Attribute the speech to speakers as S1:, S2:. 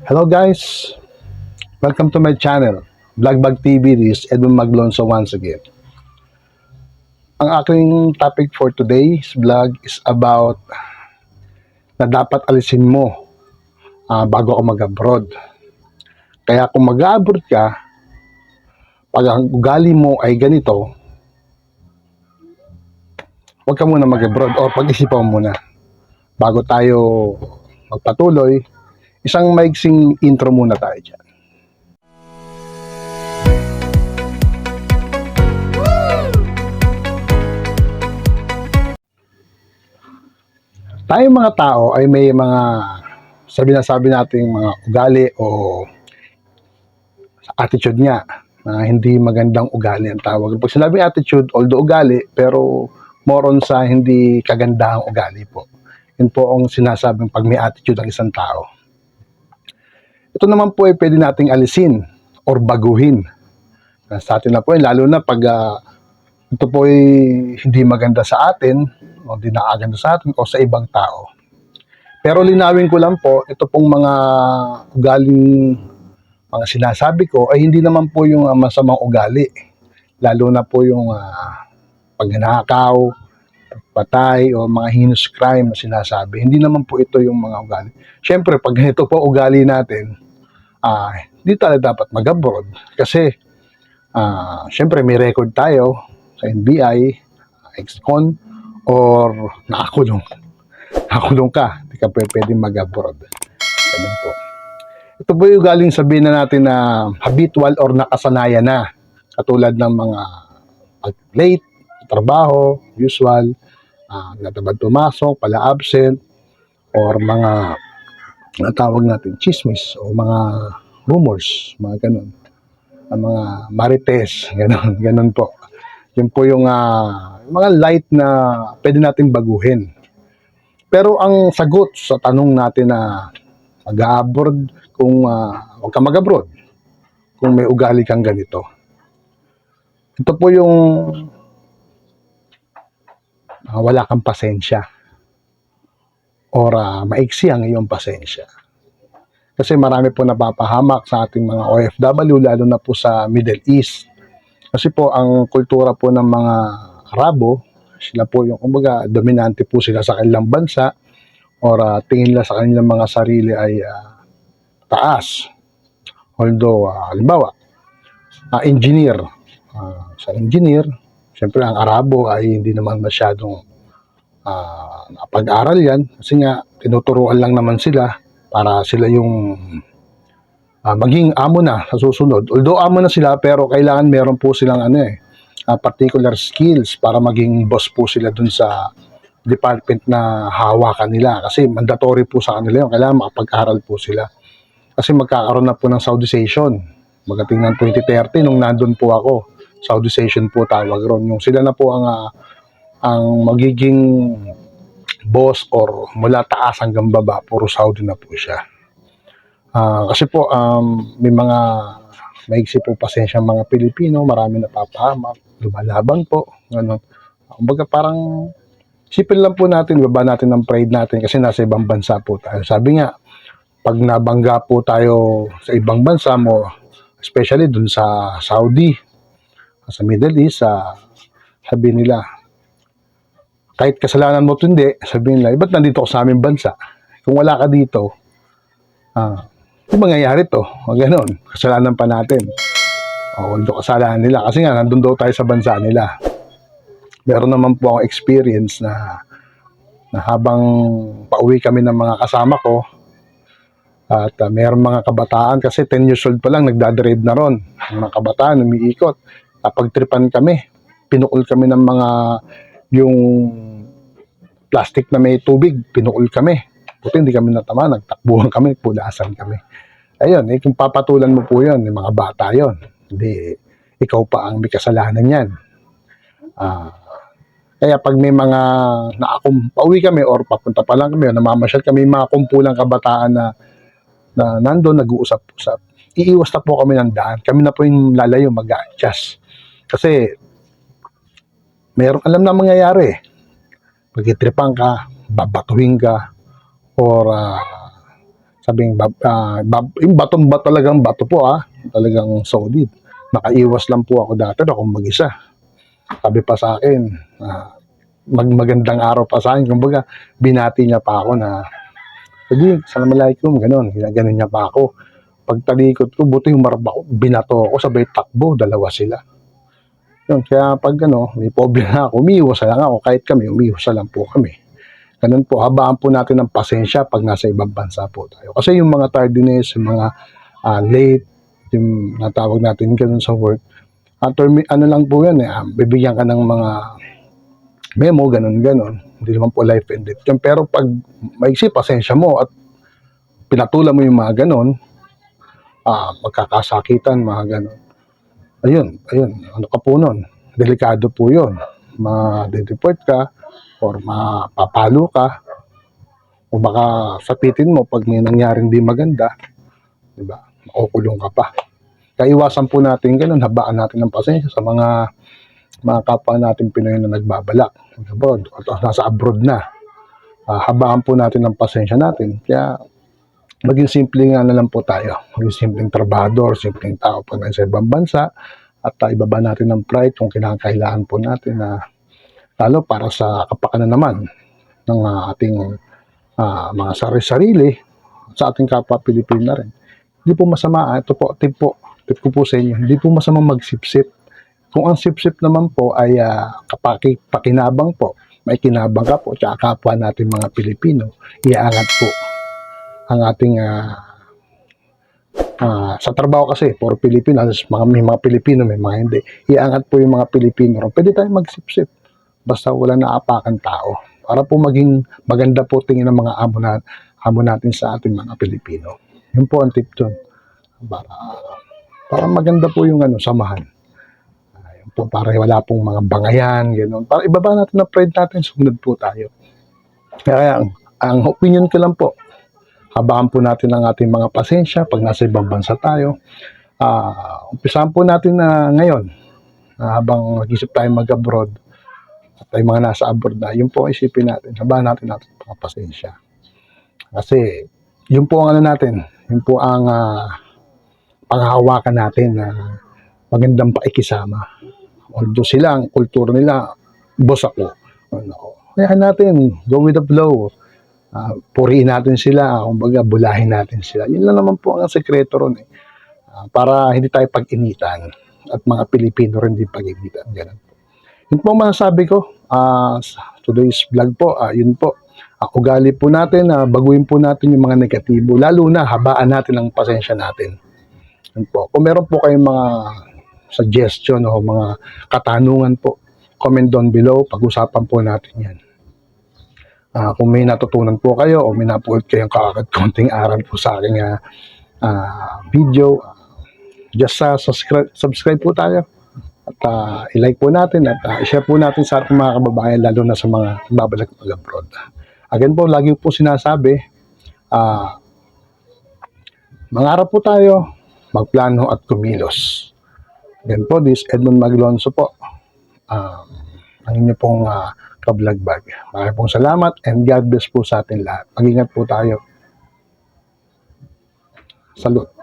S1: Hello guys! Welcome to my channel, Vlogbag TV. This is Edwin Maglonso once again. Ang aking topic for today's vlog is about na dapat alisin mo ah, bago ako mag-abroad. Kaya kung mag-abroad ka, pag ang ugali mo ay ganito, huwag ka muna mag-abroad o pag-isipan muna bago tayo magpatuloy isang maigsing intro muna tayo dyan. Tayong mga tao ay may mga sabi na sabi nating mga ugali o attitude niya na hindi magandang ugali ang tawag. Pag sinabi attitude, although ugali, pero more on sa hindi kagandahang ugali po. Yun po ang sinasabing pag may attitude ang isang tao. Ito naman po ay pwede nating alisin or baguhin. Ah, Sa atin na po, yun, lalo na pag ah, ito po ay hindi maganda sa atin o hindi nakaganda sa atin o sa ibang tao. Pero linawin ko lang po, ito pong mga ugaling mga sinasabi ko ay hindi naman po yung ah, masamang ugali. Lalo na po yung uh, pagnanakaw, patay o mga heinous crime na sinasabi. Hindi naman po ito yung mga ugali. Siyempre, pag ito po ugali natin, ah hindi tayo dapat mag-abroad. Kasi, ah siyempre, may record tayo sa NBI, ex-con, or nakakulong. Nakakulong ka, hindi ka pwede mag-abroad. Ganun po. Ito po yung galing sabihin na natin na habitual or nakasanayan na. Katulad ng mga late, trabaho, usual, uh, natabad pumasok, pala absent, or mga natawag natin chismis o mga rumors, mga ganun. Ang mga marites, ganun, ganun po. Yun po yung ah, mga light na pwede natin baguhin. Pero ang sagot sa tanong natin na mag-abroad kung uh, huwag ka mag-abroad kung may ugali kang ganito. Ito po yung ah, wala kang pasensya or ah, maiksi ang iyong pasensya. Kasi marami po napapahamak sa ating mga OFW, lalo na po sa Middle East. Kasi po, ang kultura po ng mga Arabo, sila po yung, kumbaga, dominante po sila sa kanilang bansa or ah, tingin nila sa kanilang mga sarili ay ah, taas. Although, ah, halimbawa, ah, engineer, ah, sa engineer, siyempre ang Arabo ay hindi naman masyadong ah, napag-aral yan kasi nga tinuturuan lang naman sila para sila yung ah, maging amo na sa susunod. Although amo na sila pero kailangan meron po silang ano eh, ah, particular skills para maging boss po sila dun sa department na hawakan nila kasi mandatory po sa kanila yun. Kailangan makapag-aral po sila. Kasi magkakaroon na po ng Saudization. Magating ng 2030 nung nandun po ako. Saudization po tawag ron. Yung sila na po ang ah, ang magiging boss or mula taas hanggang baba, puro Saudi na po siya. Ah, kasi po, um, may mga maigsi po pasensya mga Pilipino, marami napapahamak, lumalaban po, ganun. Kumbaga parang isipin lang po natin, baba natin ng pride natin kasi nasa ibang bansa po tayo. Sabi nga, pag nabangga po tayo sa ibang bansa mo, especially dun sa Saudi, sa Middle East, sa sabi nila, kahit kasalanan mo hindi, sabihin nila, "Eh, ba't nandito ka sa aming bansa? Kung wala ka dito, ah, hindi mangyayari to. O ganun, kasalanan pa natin. O, although kasalanan nila. Kasi nga, nandun daw tayo sa bansa nila. Meron naman po akong experience na na habang pauwi kami ng mga kasama ko, at uh, mayroong mga kabataan, kasi 10 years old pa lang, nagdadrive na ron. Mga kabataan, umiikot. Napagtripan kami. Pinukul kami ng mga, yung plastic na may tubig, pinukul kami. Buti hindi kami natama, nagtakbuhan kami, pulasan kami. Ayun, eh, kung papatulan mo po yun, yung mga bata yon Hindi, ikaw pa ang may kasalanan yan. Ah, kaya pag may mga naakum, pauwi kami or papunta pa lang kami o namamasyal kami, mga kumpulang kabataan na na nandun nag-uusap-usap. Iiwas na po kami ng daan. Kami na po yung lalayo mag-adjust. Kasi meron alam na mangyayari. Pag itripan ka, babatuhin ka, or ah, sabing bab, bab- yung batong ba talagang bato po ah, talagang solid. Nakaiwas lang po ako dati na kung mag-isa. Sabi pa sa akin, ah, mag magandang araw pa sa akin. Kumbaga, binati niya pa ako na, Sige, salamalaikum, ganun. Ginaganon niya pa ako. Pagtalikod ko, buti humarap ako, binato ako, sabay takbo, dalawa sila. Yun, kaya pag ano, may problema ako, umiiwas na lang ako. Kahit kami, umiiwas na lang po kami. Ganun po, habaan po natin ng pasensya pag nasa ibang bansa po tayo. Kasi yung mga tardiness, yung mga ah, late, yung natawag natin ganun sa work, after, mi- ano lang po yan eh, ah, bibigyan ka ng mga memo, ganun, ganun. Hindi naman po life and death. Pero pag maiksi, pasensya mo at pinatulan mo yung mga ganun, ah, magkakasakitan, mga ganun. Ayun, ayun, ano ka po nun? Delikado po yun. Ma-deport ka or mapapalo ka o baka sapitin mo pag may nangyaring di maganda, di ba? Makukulong ka pa. Kaya iwasan po natin ganun, habaan natin ng pasensya sa mga mga kapwa natin Pinoy na nagbabalak abroad at nasa abroad na. Ah, habaan po natin ng pasensya natin. Kaya maging simple nga na lang po tayo. Maging simpleng trabador, simpleng tao pag nasa ibang bansa at uh, ibaba natin ng pride kung kinakailangan po natin na lalo para sa kapakanan naman ng ah, ating ah, mga sarili-sarili sa ating kapwa Pilipino na rin. Hindi po masama, ito po, tip po, tip ko po sa inyo, hindi po masama magsipsip kung ang sip-sip naman po ay uh, kapaki, pakinabang po, may kinabang ka po, tsaka kapwa natin mga Pilipino, iaangat po ang ating ah, ah, sa trabaho kasi, for Pilipino, halos mga, may mga Pilipino, may mga hindi. Iangat po yung mga Pilipino. Pwede tayong magsip-sip. Basta wala naapakan tao. Para po maging maganda po tingin ng mga amo, na, amo natin sa ating mga Pilipino. Yun po ang tip doon. Para, para maganda po yung ano, samahan po, para wala pong mga bangayan, gano'n. Para ibaba natin ang pride natin, sumunod po tayo. Kaya ang, ang opinion ko lang po, habaan po natin ang ating mga pasensya pag nasa ibang bansa tayo. Ah, umpisahan po natin na ngayon, na habang nag-isip tayo mag-abroad, at tayo mga nasa abroad na, yun po ang isipin natin, habaan natin natin mga pasensya. Kasi, yun po ang ano natin, yun po ang ah, panghahawakan natin na magandang pakikisama although sila, ang kultura nila, boss ako. Ano, kaya natin, go with the flow. Ah, purihin natin sila, kumbaga bulahin natin sila. Yun lang naman po ang sekreto ron eh. Ah, para hindi tayo pag-initan at mga Pilipino rin din pag-initan. Ganun. Yun po ang masasabi ko. Sa today's vlog po, ah, yun po. Ah, ugali po natin, ah, baguhin po natin yung mga negatibo. Lalo na, habaan natin ang pasensya natin. Yun po. Kung meron po kayong mga suggestion o mga katanungan po, comment down below. Pag-usapan po natin yan. Ah, kung may natutunan po kayo o may napulot kayong kakagad konting aral po sa aking ah, video, just sa subscribe, subscribe po tayo. At ah, i-like po natin at ah, i-share po natin sa ating mga kababayan lalo na sa mga babalak mag-abroad. Again po, lagi po sinasabi, ah, mangarap po tayo, magplano at kumilos. Yan po, this Edmond Maglonso po. Um, ang inyo pong uh, kablagbag. Maraming pong salamat and God bless po sa atin lahat. Mag-ingat po tayo. Salute.